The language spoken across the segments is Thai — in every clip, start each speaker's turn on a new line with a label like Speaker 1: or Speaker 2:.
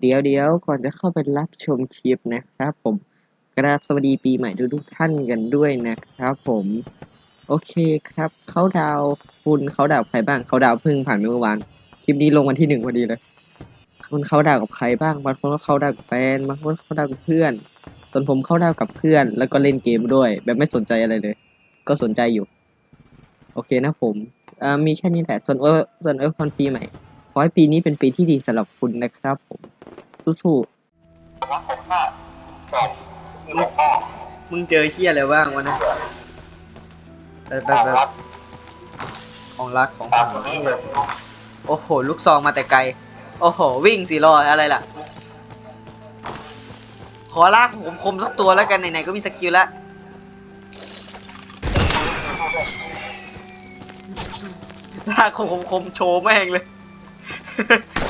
Speaker 1: เดี๋ยวเดี๋ยวก่อนจะเข้าไปรับชมคลิปนะครับ ผมกราบสวัสดีปีใหม่ทุกทุกๆท่านกันด้วยนะครับผมโอเคครับเขาดาวคุณเขาดาวใครบ้างเขาดาวเพิ่งผ่านเมื่อวานคลิปนี้ลงวันที่หนึ่งพอดีเลยคุณเขาดาวกับใครบ้างบางคนก็เขาดาวกับแฟนบางคนเขาดาวกับเพื่อน ส่วนผมเขาดาวกับเพื่อน แล้วก็เล่นเกมด้วย แบบไม่สนใจอะไรเลย ก็สนใจอยู่ โอเคนะผมมีแค่นี้แหละส่วนเออส่วนเออพรปีใหม่ขอให้ปีนี้เป็นปีที่ดีสำหรับคุณนะครับผม สู้ๆมึงเจอเฮียอะไรบ้างวะนะแบบแบบแบบของรักของห่วงโอ้โห ลูกซองมาแต่ไกล โอ้โห วิ่งสิรออะไรล่ะ ขอลากผมคมสักตัวแล้วกัน ไหนๆ ก็มีสกิลแล้วลากคมคมๆโชว์แม่งเลย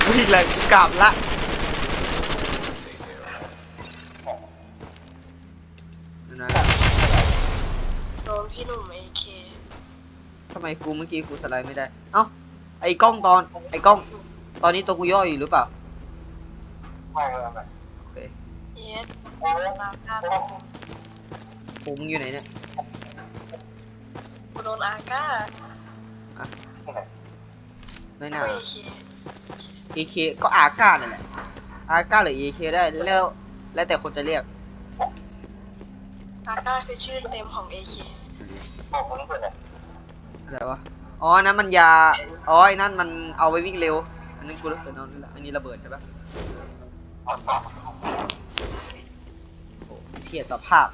Speaker 1: วิ่งเลยกูกลับละนะ ไมกูเมื่อกี้กูสไลด์ไม่ได้ เอ้า ไอ้กล้องตอน ไอ้กล้อง ตอนนี้ตัวกูย่ออยู่หรือเปล่าโอเค
Speaker 2: เยสนาคาโดน
Speaker 1: กูมึงอยู่ไหนเนี่ย
Speaker 2: กูโดนอาก้า
Speaker 1: น้อยหนา
Speaker 2: เอเค
Speaker 1: AK ก็อาก้านั่นแหละ อาก้าหรือ AK ได้แล้ว แล้วแต่คนจะเรียก
Speaker 2: อาก้าคือชื่อเต็มของเอเค
Speaker 1: อ อะไรวะ อ๋อ นั้นมันยา อ๋อไอ้นั่นมันเอาไว้วิ่งเร็ว อันนั้นกูรู้สึกนอนนี่แหละอันนี้ระเบิดใช่ปะโอ้เฉียดสภาพ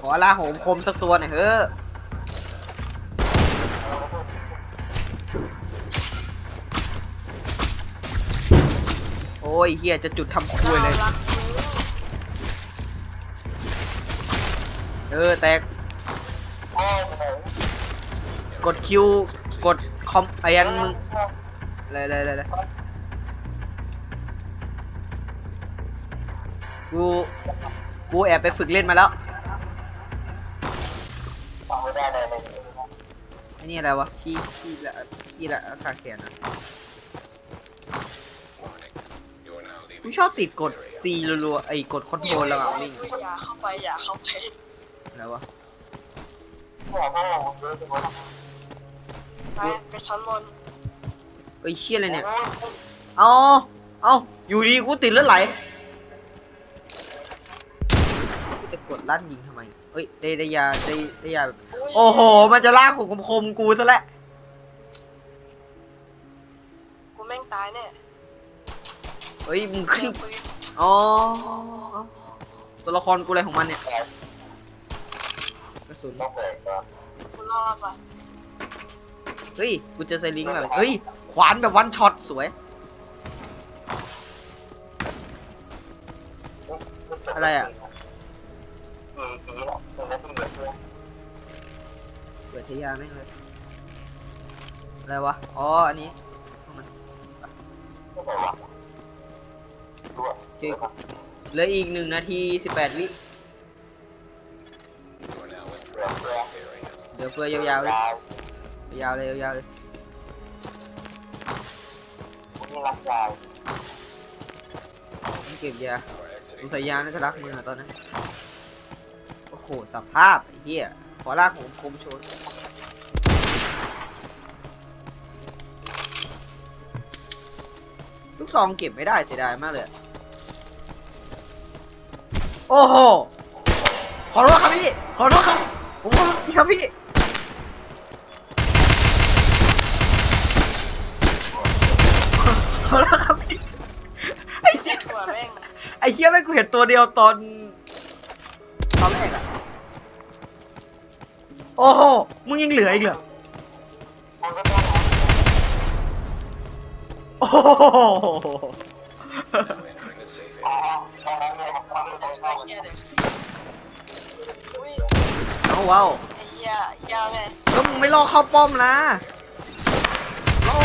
Speaker 1: ขอลาโหมคมสักตัวหน่อยเฮ้อโอ้ยเฮียจะจุดทำคุยเลย เออแตก กดคิว กดคอมไออันมึงเลยเลยเลยกู กูแอบไปฝึกเล่นมาแล้วไอันนี้อะไรวะขี้ขี้ละขี้ละคาแขนอะกูชอบติดกด C รัวๆไอ้กดคอนโทรลระหว่างวิ่ง
Speaker 2: อย่าเข้าไปอย่าเข้าไป
Speaker 1: อะไรวะ
Speaker 2: ไปไปชั้นบน
Speaker 1: เอ้ยเชี่ยอะไรเนี่ยเอาเอาอยู่ดีกูติดเลือดไหลกูจะกดลั่นยิงทำไมเนี่ยเอ้ยได้ได้ยาได้ได้ยาแบบโอ้โห มันจะลากผมคมๆกูซะแล้ว
Speaker 2: กูแม่งตายแน่
Speaker 1: เฮ้ยมึง
Speaker 2: เจ
Speaker 1: ขึ้
Speaker 2: อนปืน
Speaker 1: อ๋อตัวละครกูอะไรของมันเนี่ยก ระสุน
Speaker 2: กูรอดว่ะ
Speaker 1: เฮ้ย กูเจอไซลิงแบบเฮ้ย ขวานแบบวันช็อตสวย อะไรอะเปิดใช้ยาแม่งเลย อะไรวะ อ๋อ อันนี้พวกมันโอเคเหลืออีกหนึ่งนาทีสิบแปดวิ ดี๋ยวเฟือยาวๆเลยยาวเลยยาวๆเลยไม่เก็บยากูใส่ยาน่าจะรักมึงอะตอนนั้นโอ้โหสภาพไอ้เหี้ยขอลากผมคมโชนลูกซองเก็บไม่ได้เสียดายมากเลยอะโอ้โห ขอโทษครับพี่ ขอโทษครับผมขอโทษครับพี่ อ้เหี้ยไม่งกูเห็นตัวเดียวตอนตอนแรกอะโอ้โห มึงยังเหลืออีกเหรอ โอ้โห
Speaker 2: กูจะช่วยเฮียเดี๋ยวอุ้ย
Speaker 1: เอาว้าว
Speaker 2: ไอ้เฮียยาวไง
Speaker 1: แล้วมึงไม่ล่อเข้าป้อมนะล่อ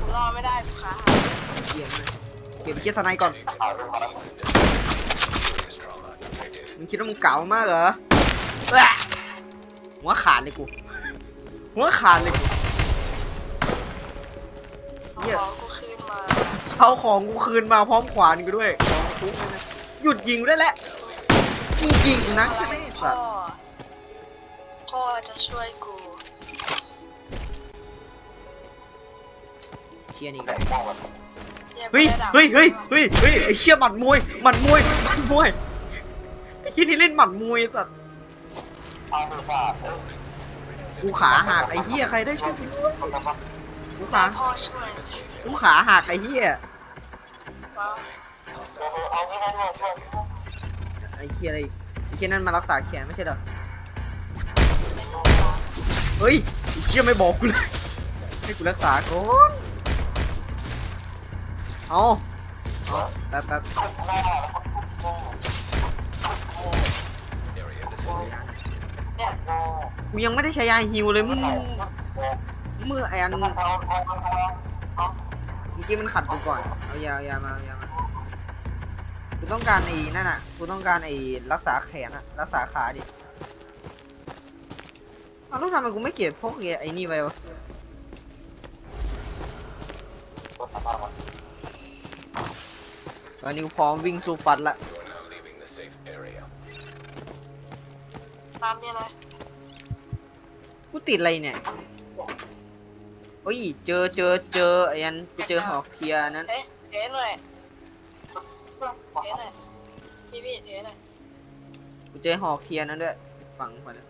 Speaker 2: กูรอดไม่ได้กูขา
Speaker 1: เกียงเลย เก็บไปเกียร์สไนก่อนมึงคิดว่ามึงเก๋ามากเหรอแหละหัวขาดเลยกูหัวขาดเลยกูเหี้ย
Speaker 2: ขอกูคืนมา
Speaker 1: เอาของกูคืนมาพร้อมขวานกูด้วยของกูเลยนะหยุดยิงได้แล้วมึงยิงนักใช่ไหมไอ้สัตว์
Speaker 2: พ่อจะช่วยกู
Speaker 1: เชียร์นี่กัน
Speaker 2: เฮ้
Speaker 1: ยเฮ้ยเฮ้ยเฮ้ยเฮ้ยไอ้เชี่ยหมัดมวยหมัดมวยหมัดมวยไอ้เชี่ยที่เล่นหมัดมวยสัตว์กูขาหักไอ้เหี้ยใครได้ช่วยกูด้วยกูขา
Speaker 2: พ่อช่วย
Speaker 1: กูขาหักไอ้เหี้ยไอ้เหี้ยอะไรไอ้เหี้ยนั่นมารักษาแขนไม่ใช่เหรอเฮ้ยไอ้เชี่ยไม่บอกกูเลยให้กูรักษาก่อน เอาเอาแป๊บแป๊บ
Speaker 2: เนี่ย
Speaker 1: กูยังไม่ได้ใช้ยาฮิวเลยมึงเมื่อไอ้อันเมื่อกี้มันขัดกูก่อนเอายายามาเอายามากูต้องการไอ้นั่นอะกูต้องการไอ้รักษาแขนอะรักษาขาดิอ้าวแล้วทำไมกูไม่เก็บพวกไอ้นี่ไว้วะ ตอนนี้กูพร้อมวิ่งสู้ฟัดละ
Speaker 2: ตามเนี่ยเลย
Speaker 1: กูติดอะไรเนี่ยโอ้ย เจอเจอเจอไอ้อันกูเจอหอกเทียนั้น
Speaker 2: เทเทหน่อยเทหน่อยพี่พี่เทหน่อย
Speaker 1: กูเจอหอกเทียนั้นด้วยฟังก่อนนะ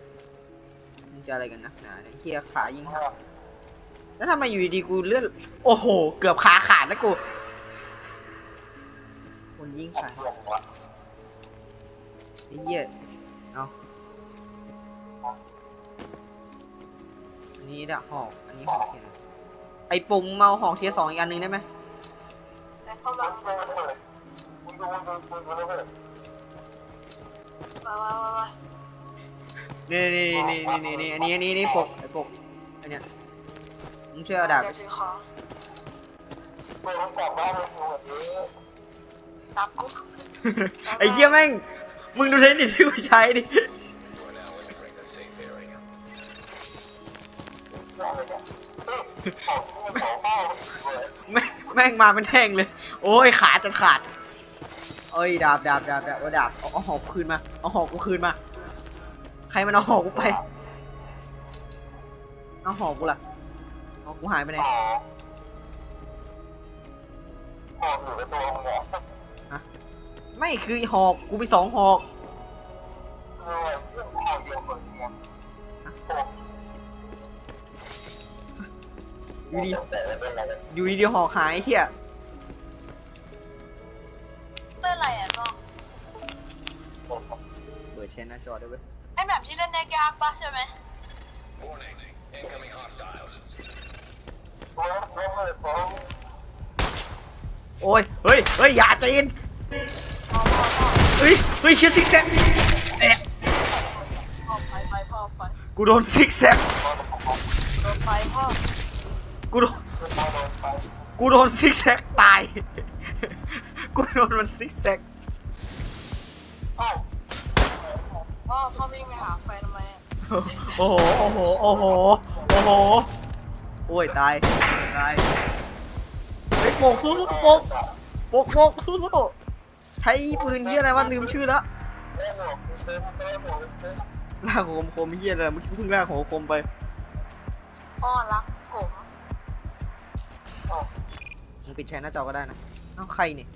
Speaker 1: มึงจะอะไรกันนะหนาเนี่ยเฮียขายิงหักแล้วทำไมอยู่ดีๆกูเลื่อน โอ้โห เกือบขาขาดแล้วกู คนยิงขาไอ้เหี้ยเอาอันนี้ดะหอก อันนี้หอกเทียนไอ้ปุ่มเมาหอกเทียสองอีกอันหนึ่งได้ไหม
Speaker 2: แล้เข้ามามามามามา
Speaker 1: นี่นี่นี่นี่นี่นี่อันนี้อันนี้นี่ปกไอ้ปกอันเนี้ยมึงช่วยเอาดาบ
Speaker 2: เดี๋ยวถือข ตับกู
Speaker 1: ไอ้เหี้ยแม่ง มึงดูเทคนิคที่กูใช้ดิแม่งแม่งมาเป็นแท่งเลย โอ้ยขาจะขาดเอ้ยดาบดาบดาบดาบเอาดาบเอาเอาหอกคืนมา เอาหอกกูคืนมา ใครมันเอาหอกกูไป เอาหอกกูล่ะหอกกูหายไปไหน ไม่คือหอกกูมีสองหอกอยู่ดีอยู่ดีเดียวหอกหายไอ้เฮีย
Speaker 2: เต้นอะไรอะน้อง
Speaker 1: เปิดแชร์หน้าจอด้วยเว้ย
Speaker 2: ไอแบบที่เล่นในยากปะใช่ไหม
Speaker 1: โอ้ยเฮ้ยเฮ้ยอย่าใจเย็น
Speaker 2: พ่อพ่อพ่อ
Speaker 1: เฮ้ยเฮ้ยเชียร์ซิกแซกเอ๊ะ
Speaker 2: พ่อไปไปพ่อไป
Speaker 1: กูโดนซิกแซก
Speaker 2: โดนไปพ่อ
Speaker 1: กูโดนกูโดนซิกแซกตาย กูโดนมันซิกแซก
Speaker 2: พ่อพ่อวิ่งไปหาไฟทำไมอะ
Speaker 1: โอ้โหโอ้โหโอ้โหโอ้โหโอ้ยตายตายเฮ้ยโปกสู้ๆโปกโปกโปกสู้ๆ ใช้ปืนเฮียอะไรวะลืมชื่อแล้วลากของคมๆเฮียอะไรเมื่อกี้เพิ่งลากของคมไป
Speaker 2: พ่อรักผม
Speaker 1: มึงปิดแชร์หน้าจอก็ได้นะเอ้าใครเนี่ย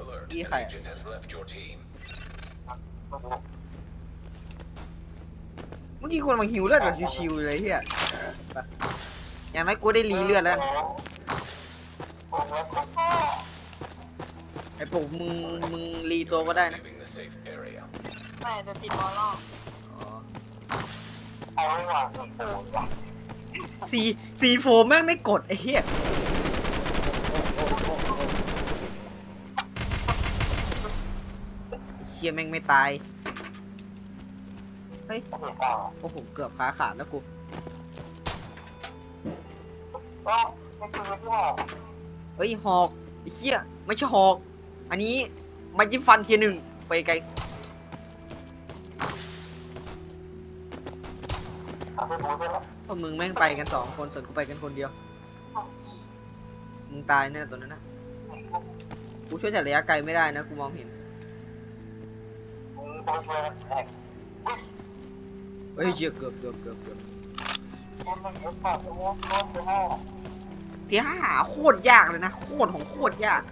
Speaker 3: Alert.
Speaker 1: Ý
Speaker 3: An
Speaker 1: khải.
Speaker 3: agent has left your team.
Speaker 1: เมื่อกี้คนมาหิวเลือดแบบชิวๆเลยเฮียไปอย่างน้อยกูได้รีเลือดแล้วนะ ไอ้ปุกมึงมึงรีตัวก็ได้นะ
Speaker 3: Leaving the safe area.
Speaker 2: ไม่จะติดบอลลอก
Speaker 1: สีสีโฟมแม่งไม่กดไอ้เหี้ยไอ้เหี้ยแม่งไม่ตาย เฮ้ยโอ้โห เกือบขาขาดแล้วกูเฮ้ยหอกไอ้เหี้ยไม่ใช่หอก อันนี้มาจิ้มฟันเทียหนึ่งไปไกลพวกมึงแม่งไปกันสองคนส่วนกูไปกันคนเดียว มึงตายแน่ตัวนั้นนะกูช่วยจากระยะไกลไม่ได้นะกูมองเห็นเฮ้ยเชี่ยเกือบเกือบเกือบเกือบ
Speaker 4: เที่
Speaker 1: ห้าโคตรยากเลยนะโคตรของโคตรยาก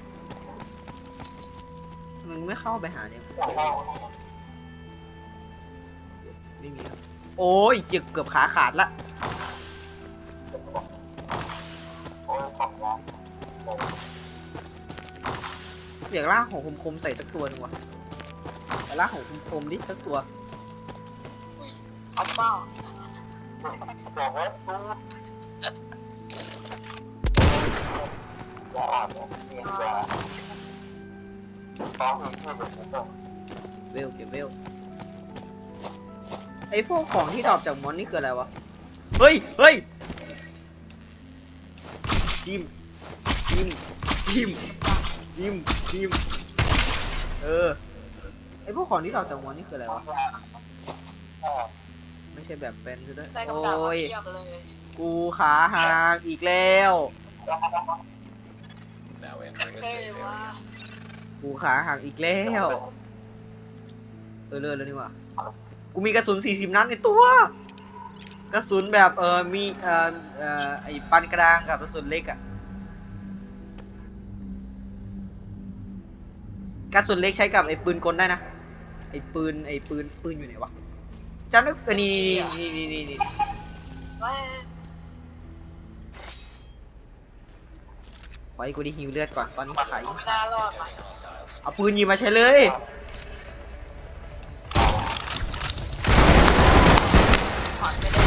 Speaker 1: มึงไม่เข้าไปหาเนี่ย
Speaker 4: หัวเรา
Speaker 1: ไม่มีครับโอ้ยเหี้ยเกือบขาขาดละ
Speaker 4: โอ้ยสองล้าน
Speaker 1: อยากล่ากของคมๆใส่สักตัวหนึงวะแต่ล่ากของคมๆดิสักตัว
Speaker 2: เอาเป้า
Speaker 4: บอกว่าตู้อย่าอ่านเนี่ย เรียนอย่าต้องมีชื่อแบบนี้ต้อง
Speaker 1: เวลเก็บเวลไอพวกของที่ดรอปจากมอนนี่คืออะไรวะ เฮ้ย เฮ้ยจิมจิมจิมจิมจิมเออ ไอพวกของที่ดรอปจากมอนนี่คืออะไรวะ ไม่ใช่แบบเป็นซะด้วย
Speaker 2: ได้
Speaker 1: โอ
Speaker 2: กำดาบ้
Speaker 1: ย
Speaker 2: เทียบเลย
Speaker 1: กูขาหักอีกแล้ว
Speaker 3: Now entering a
Speaker 2: เท่
Speaker 3: safe
Speaker 2: ว่า
Speaker 3: area.
Speaker 1: กูขาหักอีกแล้วเออเลิศแล้วนี่หว่ากูมีกระสุน40นัดในตัว กระสุนแบบเออมีเออเออไอปานกลางกับกระสุนเล็กอะกระสุนเล็กใช้กับไอปืนกลได้นะไอปืนไอปืนปืนอยู่ไหนวะจำได้เออนี่นี่นี่นี่นี่
Speaker 2: ไม่
Speaker 1: ขอให้กูได้ฮิวเลือดก่อนตอนนี้ขาย
Speaker 2: ไม่น่ารอดว่ะ
Speaker 3: Detecting hostiles.
Speaker 1: เอาปืนยิงมาใช้เลย
Speaker 2: ผ่านไม่ได้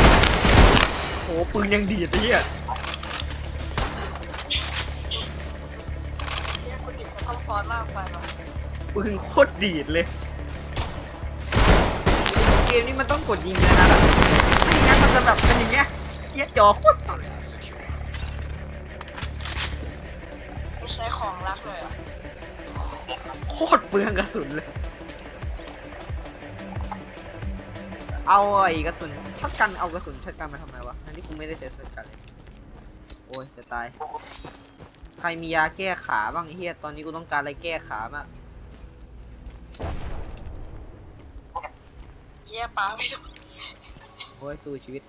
Speaker 1: โหปืนยังดีดไอ้เหี้ย
Speaker 2: เรียกคุณดิบมันต้องฟอนมากไปว่ะ
Speaker 1: ปืนโคตรดีดเลย เกมนี้มันต้องกดยิงนะนะแบบไม่งั้นมันจะแบบเป็นอย่างเงี้ยเหี้ยจอโคตร
Speaker 2: ใช้ของรักเลยอะ
Speaker 1: โคตรเปลืองกระสุนเลย เอาไอ้กระสุนช็อตกันเอากระสุนช็อตกันมาทำไมวะอันนี้กูไม่ได้ใช้ช็อตกันเลย โอ้ยจะตาย ใครมียาแก้ขาบ้างไอ้เฮียตอนนี้กูต้องการอะไรแก้ขามาก
Speaker 2: เยี่ยป้าไม่ถูก
Speaker 1: โอ้ยสู้ชีวิต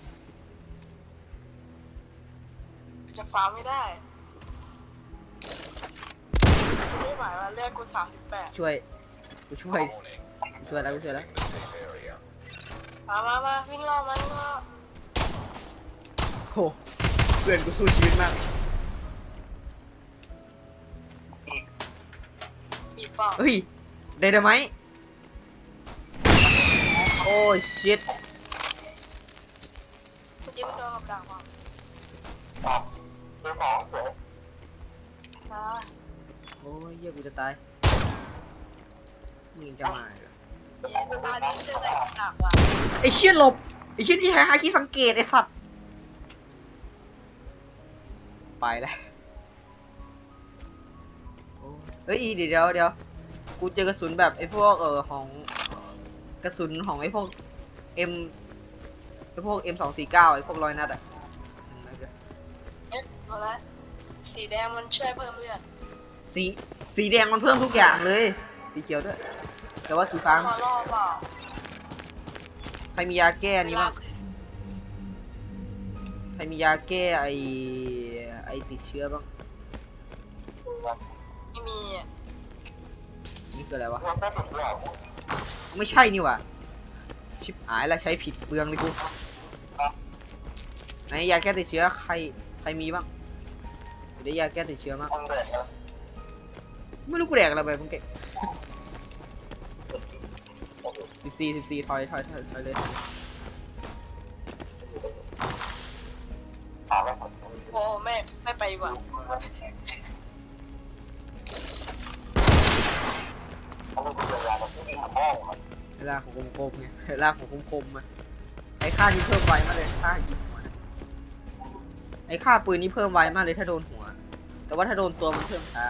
Speaker 2: จะฟ้าไม่ได้ ไม่ไหวว่าเลือกกูสามสิบแปด
Speaker 1: ช่วยกูช่วย
Speaker 3: Warning.
Speaker 1: กูช่วยแล้วกูช่วยแล้ว
Speaker 3: Entering the safe area.
Speaker 2: มามามาวิ่งรอบมันวิ่งรอบ
Speaker 1: โหเพื่อนกูสู้ชีวิตมาก
Speaker 2: บีบเปล่า
Speaker 1: เฮ้ยไดนาไมต์โอ้ชิต
Speaker 2: คุณยิ้มโดนกับดักว่ะ
Speaker 1: โอ้ยเหี้ยกูจะตาย มึงยังจะมาเหรอ
Speaker 2: เยี่ยตาดิ้นเจอแต่กับดักว่ะ
Speaker 1: ไอเชี่ยหลบ ไอเชี่ยที่หาคีสังเกตไอ้สัตว์ ไปแล้วโอ้เฮ้ยเดี๋ยวเดี๋ยวเดี๋ยว กูเจอกระสุนแบบไอ้พวกเออของกระสุนของไอ้พวก M ไอ้พวก M สองสี่เก้าไอ้พวกร้อยนัดอะ
Speaker 2: เอ๊ะเอาละสีแดงมันช่วยเพิ่มเลือด
Speaker 1: สี สีแดงมันเพิ่มทุกอย่างเลย สีเขียวด้วย แต่ว่าสีฟ้า
Speaker 2: พอรอบเปล่า
Speaker 1: ใครมียาแก้อันนี้บ้างใครมียาแก้ไอไอติดเชื้อบ้าง
Speaker 2: ไม่มีอะ
Speaker 1: นี่คืออะไรวะ
Speaker 4: เราไม่ถึงหรอก
Speaker 1: ไม่ใช่นี่หว่ะชิบหายแล้วใช้ผิดเปลืองเลยกูไหนยาแก้ติดเชื้อใครใครมีบ้างเดี๋ยวได้ยาแก้ติดเชื้อมาก
Speaker 4: มันเดือดนะ
Speaker 1: ไม่รู้กูแดกอะไรไปมึงเก่งสิบสี่สิบสี่ถอยถอยถอยถอยเลย
Speaker 4: ถามว่าผม
Speaker 2: โอ้ไม่ไม่ไปดีกว่า
Speaker 4: เขาไม่เป็นเวลาเราไม่มีทางห้องมัน
Speaker 1: เวลาของคมๆไงเวลาของคมๆอะไอ้ค่านี้เพิ่มไวมากเลยค่ายิงหัวนะไอ้ค่าปืนนี้เพิ่มไวมากเลยถ้าโดนหัว แต่ว่าถ้าโดนตัวมันเพิ่มช้า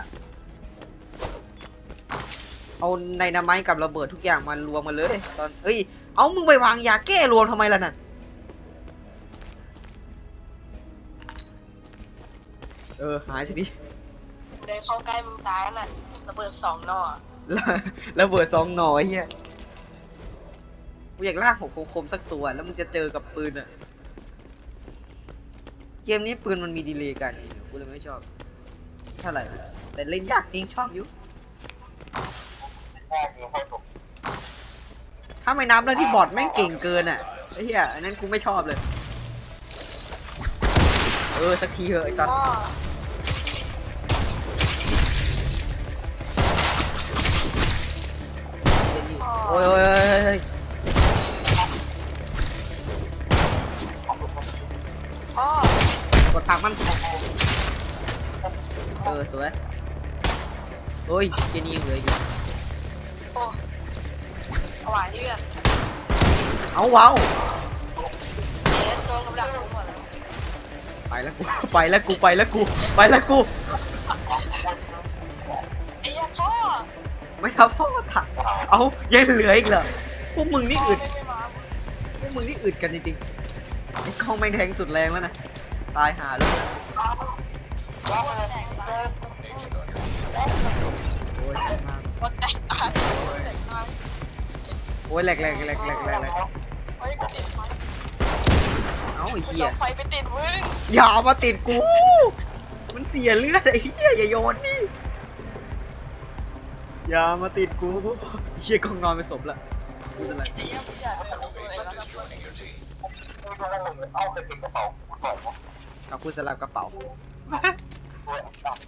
Speaker 1: เอาในนาไม้กับระเบิดทุกอย่างมันรวมกันเลย ตอนเอ้ย เอามึงไปวางยาแก้รวมทำไมล่ะนั่นเออหายสิดิ
Speaker 2: เดินเข้าใกล้มึงตายน่ะระเบิดสองหน่อ
Speaker 1: แล้วแล้วเบิดซองหน่อยเฮียกูอยากลากหัวโคมๆสักตัวแล้วมึงจะเจอกับปืนอะเกมนี้ปืนมันมีดีเลย์กันกูเลยไม่ชอบเท่าไหร่แต่เล่นยากจริงชอบอยู่
Speaker 4: แค่ยิงให้ ถ้า
Speaker 1: ไม่นับเรื่องที่บอทแม่งเก่งเกินอะไอ้เหี้ยอันนั้นกูไม่ชอบเลย เออสักทีเถอะไอ้สัสโอ้ยโอ้ยโอ้ยโอ้ย
Speaker 2: ก
Speaker 1: ดผักมัน เออสวย โอ้ยเจนี่ยังเหลืออยู่
Speaker 2: โอ้ถวายเลือด
Speaker 1: เอาว้าว
Speaker 2: เอ๊ะโดนกับดักทั้งหมดเลย
Speaker 1: ไปแล้วกูไปแล้วกูไปแล้วกูไปแล้วกู
Speaker 2: ไอ้เหี้ยพ่อ
Speaker 1: ไม่ทับพ่อถักเอายังเหลืออีกเหรอพวกมึงนี่
Speaker 2: พ่อ
Speaker 1: อึด
Speaker 2: ไม่ไม่มา
Speaker 1: พวกมึงนี่อึดกันจริงๆไอ้กล้องแม่งแทงสุดแรงแล้วนะตายหาเลย
Speaker 2: พ่อแตกตาย
Speaker 3: Agent on your
Speaker 1: โอ้ยแรงมา ก
Speaker 2: พ่อแตกตายพ่อแตกตาย
Speaker 1: โอ้ยแหลกแหลกแหลกแหลกแหลกแหลก
Speaker 2: เฮ้ยกูติดไฟ
Speaker 1: เอ้าไอ้
Speaker 2: กู
Speaker 1: เหี้
Speaker 2: จะ
Speaker 1: ย
Speaker 2: ไฟไปติดมึง
Speaker 1: อย่าเอามาติดกู มันเสียเลือดไอ้เหี้ยอย่าโยนนี่อย่ามาติดกูไอ้เหี้ยกองนอนไปศพละไม่เป็นไร
Speaker 2: ไอ้เหี้ยกูอยากจะดูเลย
Speaker 3: agent
Speaker 2: แล้ว
Speaker 3: is joining your team.
Speaker 4: ไม่ใช่ว่ามึงเอาไปติดกระเป๋ากูก่อนนะ
Speaker 1: กับคุณสลับกระเป๋า
Speaker 4: ตัวตัด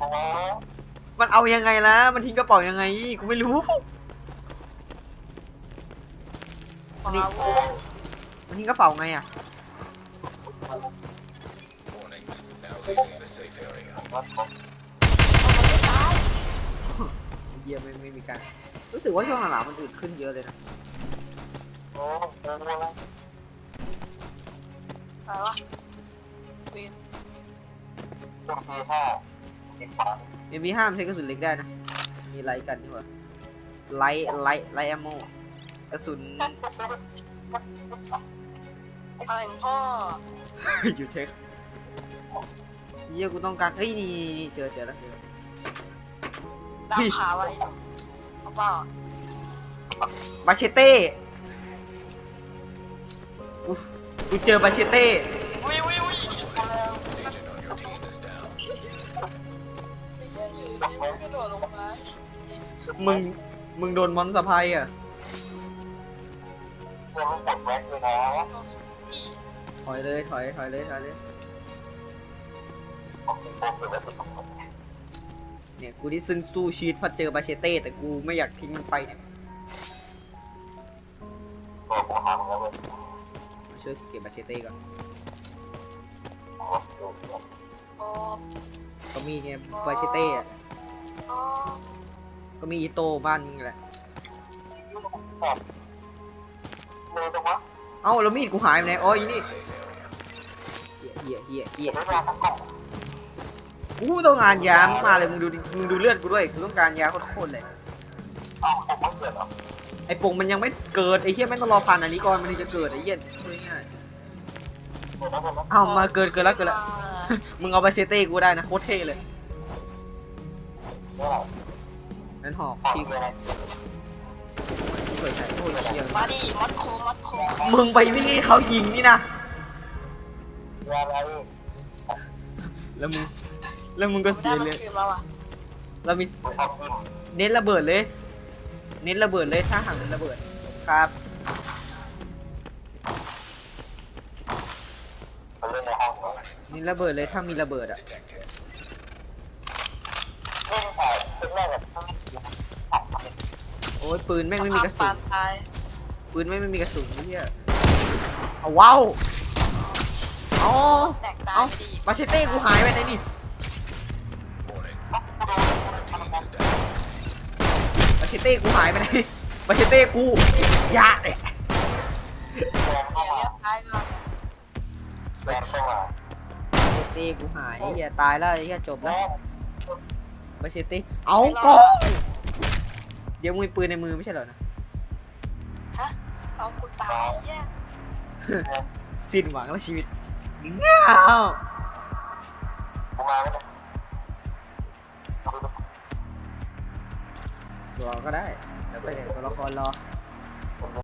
Speaker 4: อ๋อ
Speaker 1: มันเอายังไงล่ะ มันทิ้งกระเป๋ายังไง กูไม่รู้
Speaker 2: ของเรา
Speaker 1: มันทิ้งกระเป๋าไงอะ
Speaker 3: Warning. Now leaving the safe area.
Speaker 4: วัดของ
Speaker 1: ไอ้เหี้ยไม่ไม่มีการ รู้สึกว่าช่วงหลังๆมันอื่นขึ้นเยอะเลยนะ
Speaker 4: โอ้โหแล้ว
Speaker 2: อะไรวะวีน
Speaker 4: ช่วงที่ห้าสิบสาม
Speaker 1: เอ็มบีห้ามใช้กระสุนเล็กได้นะ มีไลท์กันดีกว่าไลท์ไลท์ไลท์แอมโมกระสุน
Speaker 2: อะไรของพ่อ
Speaker 1: อยู่เช็คเยี่ยกูต้องการเอ้ยนี่นี่นี่เจอเจอแล้วเจอแล้ว
Speaker 2: ดามขาไว้เอาเปล่า
Speaker 1: บาเชเต้กูกูเจอบาเชเต้
Speaker 2: วิว โดดลงมา
Speaker 1: มึง มึงโดนมอนสะพายอะ
Speaker 4: ตัวมันกดแว็กเลยนะ
Speaker 2: อี
Speaker 1: ถอยเลยถอยถอยเลยถอยเลย
Speaker 4: ของคุณโป๊ะเลยว่าติดของผม
Speaker 1: เนี่ยกูที่ซึ่งสู้ชีวิตเพราะเจอบาเชเต้แต่กูไม่อยากทิ้งมันไปเนี่ย
Speaker 4: ตัวกูหาแล้วเว้ย
Speaker 1: มาช่วยเก็บบาเชเต้ก่อน
Speaker 4: อ๋อดูดู
Speaker 2: โอ้
Speaker 1: ก็มีไงบาเชเต้อะ
Speaker 2: โอ้
Speaker 1: ก็มีอีโต้บ้านมึงแหละ
Speaker 4: แบบเลยจังวะ
Speaker 1: เอ้าแล้วมีดกูหายไปไหนอ๋ออยู่นี่
Speaker 3: Safe area.
Speaker 1: เหี้ยเหี้ยเหี้ย
Speaker 4: เดี๋
Speaker 1: เหี้
Speaker 4: ย
Speaker 1: ยว
Speaker 4: ไม่มาทั้งกล่อง
Speaker 1: กูต้องการยามาเลยมึงดูดิมึงดูเลือดกูด้วยกูต้องการยาโคตรๆเลย
Speaker 4: อ้าวผมไม่เกิดหรอ
Speaker 1: ไอ้ปงมันยังไม่เกิดไอ้เหี้ยไม่ต้องรอผ่านอันนี้ก่อนมันถึงจะเกิดไอ้เหี้ยพูดง่าย
Speaker 4: เกิดแล้วเกิดแล้ว
Speaker 1: ๆเอ้ามาเกิดเกิดแล้วเกิดแล้ว มึงเอาบาเชเต้กูได้นะโคตรเท่เลย
Speaker 4: เนี่ย
Speaker 1: หอก
Speaker 4: ผ่าน
Speaker 1: ที่
Speaker 4: เลยนะ
Speaker 1: กูเคยใช้โอ้ยเชี่ย
Speaker 2: มาดิมัดโคมัดโค
Speaker 1: มึงไปวิ่งให้เขายิงนี่นะ
Speaker 4: เวลาอะไร
Speaker 1: แล้วมึงแล้วมึงก็เสี
Speaker 2: ได้
Speaker 1: ย
Speaker 2: มัน
Speaker 1: เลย
Speaker 2: คืนมาว่ะ
Speaker 1: แล้วมี
Speaker 4: ผมชอบกิน
Speaker 1: เน้นระเบิดเลย เน้นระเบิดเลยถ้าหากมันระเบิดครับ
Speaker 4: ไปเล่นในห้องเลย
Speaker 1: เน้นระเบิดเลยถ้ามีระเบิดอะ
Speaker 3: Detected.
Speaker 4: เล่นแต่เป็นแรกแบบต้อง
Speaker 1: โอ้ยปืนแม่งไม่มีกระสุ
Speaker 2: ปานนตาย
Speaker 1: ปืนแม่งไม่มีกระสุนเนี่ยเอาว้าวเอา
Speaker 2: แตกตาย
Speaker 1: เอา
Speaker 2: ไปดิ
Speaker 1: บาเชเต้กูหายไปไหนนี่
Speaker 3: Warning. Your team is down.
Speaker 1: บาเชเต้กูหายไปไหนบาเชเต้กูยะเลย
Speaker 4: แรง
Speaker 2: เสี
Speaker 4: เข้ายมา
Speaker 2: เลือดตายก่อนเนี่ย
Speaker 4: แรงเข้ามา
Speaker 1: บาเชเต้กูหายไอ้เหี้ยตายแล้วไอ้เหี้ยจบ
Speaker 4: แล้
Speaker 1: แล้ว
Speaker 4: ว
Speaker 1: บาเชเต้เอาก่อน เดี๋ยวมึงมีปืนในมือไม่ใช่เหรอนะ
Speaker 2: ฮะเอากูตายเหี้ย
Speaker 1: สิ้นหวังแล้วชีวิตเงา
Speaker 4: กูมาไม่ได้
Speaker 1: รอก็ได้แล้วไปเดี๋ยวตัวละครรอ